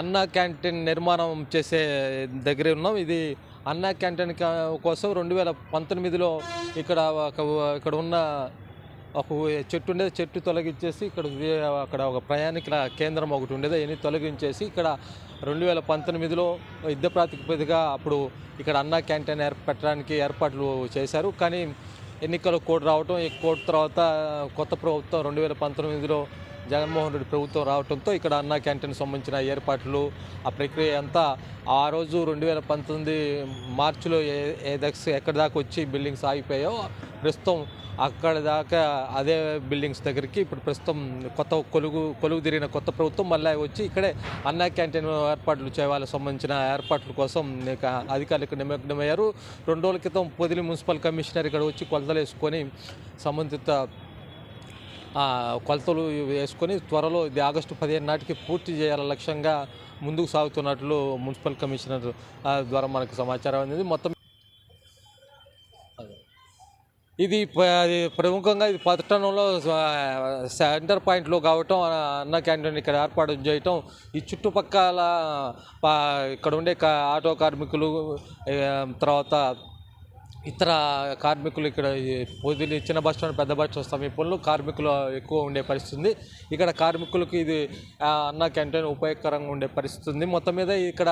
అన్నా క్యాంటీన్ నిర్మాణం చేసే దగ్గర ఉన్నాం. ఇది అన్నా క్యాంటీన్ కోసం రెండు వేల పంతొమ్మిదిలో ఇక్కడ ఒక ఇక్కడ ఉన్న ఒక చెట్టు ఉండేది. చెట్టు తొలగించేసి ఇక్కడ అక్కడ ఒక ప్రయాణికుల కేంద్రం ఒకటి ఉండేది. అవన్నీ తొలగించేసి ఇక్కడ రెండు వేల పంతొమ్మిదిలో యుద్ధ ప్రాతిపదికగా అప్పుడు ఇక్కడ అన్నా క్యాంటీన్ ఏర్పెట్టడానికి ఏర్పాట్లు చేశారు. కానీ ఎన్నికల కోడ్ రావటం ఈ కోడ్ తర్వాత కొత్త ప్రభుత్వం రెండు వేల పంతొమ్మిదిలో జగన్మోహన్ రెడ్డి ప్రభుత్వం రావడంతో ఇక్కడ అన్నా క్యాంటీన్ సంబంధించిన ఏర్పాట్లు ఆ ప్రక్రియ అంతా ఆ రోజు రెండు వేల పంతొమ్మిది మార్చిలో ఏ ఏ దక్ష ఎక్కడి దాకా వచ్చి బిల్డింగ్స్ ఆగిపోయాయో ప్రస్తుతం అక్కడ దాకా అదే బిల్డింగ్స్ దగ్గరికి ఇప్పుడు ప్రస్తుతం కొత్త కొలుగు కొలుగు తిరిగిన కొత్త ప్రభుత్వం మళ్ళీ వచ్చి ఇక్కడే అన్నా క్యాంటీన్ ఏర్పాట్లు చేయాలకు సంబంధించిన ఏర్పాట్ల కోసం ఇక అధికారులు ఇక్కడ నిమగ్నమయ్యారు రెండు రోజుల క్రితం పొదిలి మున్సిపల్ కమిషనర్ ఇక్కడ వచ్చి కొలతలు వేసుకొని సంబంధిత కొలతలు వేసుకొని త్వరలో ఇది ఆగస్టు పదిహేను నాటికి పూర్తి చేయాల లక్ష్యంగా ముందుకు సాగుతున్నట్లు మున్సిపల్ కమిషనర్ ద్వారా మనకు సమాచారం అనేది మొత్తం ఇది ప- అది ప్రముఖంగా ఇది పట్టణంలో సెంటర్ పాయింట్లో కావటం అన్న క్యాంటీన్ ఇక్కడ ఏర్పాటు చేయటం. ఈ చుట్టుపక్కల ఇక్కడ ఉండే కా- ఆటో కార్మికులు తర్వాత ఇతర కార్మికులు ఇక్కడ ఈ చిన్న బస్ స్టాండ్ పెద్ద బస్ స్టాండ్ సమీపంలో కార్మికులు ఎక్కువ ఉండే పరిస్థితి ఉంది ఇక్కడ కార్మికులకు ఇది అన్న క్యాంటీన్ ఉపయోగకరంగా ఉండే పరిస్థితి ఉంది మొత్తం మీద ఇక్కడ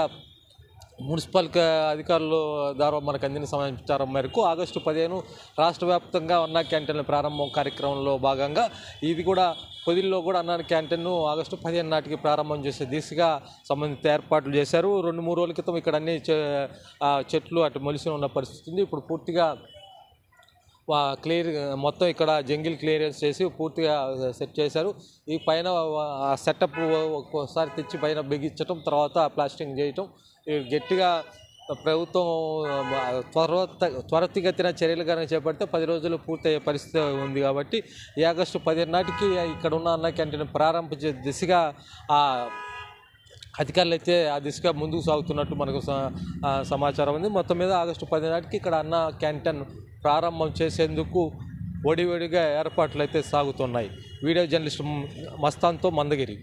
మున్సిపల్ అధికారులు ద్వారా మనకు అందిన సమాచారం మేరకు ఆగస్టు పదిహేను రాష్ట్ర వ్యాప్తంగా అన్న క్యాంటీన్ల ప్రారంభం కార్యక్రమంలో భాగంగా ఇది కూడా పొదిల్లో కూడా అన్న క్యాంటీన్ను ఆగస్టు పదిహేను నాటికి ప్రారంభం చేసే దిశగా సంబంధిత ఏర్పాట్లు చేశారు. రెండు మూడు రోజుల క్రితం ఇక్కడ అన్ని చె- చెట్లు అటు మొలిసి ఉన్న పరిస్థితి ఉంది. ఇప్పుడు పూర్తిగా క్లియర్ మొత్తం ఇక్కడ జంగిల్ క్లియరెన్స్ చేసి పూర్తిగా సెట్ చేశారు. ఈ పైన సెటప్ ఒక్కోసారి తెచ్చి పైన బిగించటం తర్వాత ప్లాస్టింగ్ చేయటం గట్టిగా ప్రభుత్వం త్వర త్వరితగతిన చర్యలు కనుక చేపడితే పది రోజులు పూర్తయ్యే పరిస్థితి ఉంది కాబట్టి ఈ ఆగస్టు పదిహేను నాటికి ఇక్కడ ఉన్న అన్న క్యాంటీన్ ప్రారంభించే దిశగా ఆ అధికారులు అయితే ఆ దిశగా ముందుకు సాగుతున్నట్టు మనకు స- సమాచారం ఉంది. మొత్తం మీద ఆగస్టు పది నాటికి ఇక్కడ అన్న క్యాంటీన్ ప్రారంభం చేసేందుకు ఒడివడిగా ఏర్పాట్లు అయితే సాగుతున్నాయి. వీడియో జర్నలిస్ట్ మస్తాన్తో మందగిరి.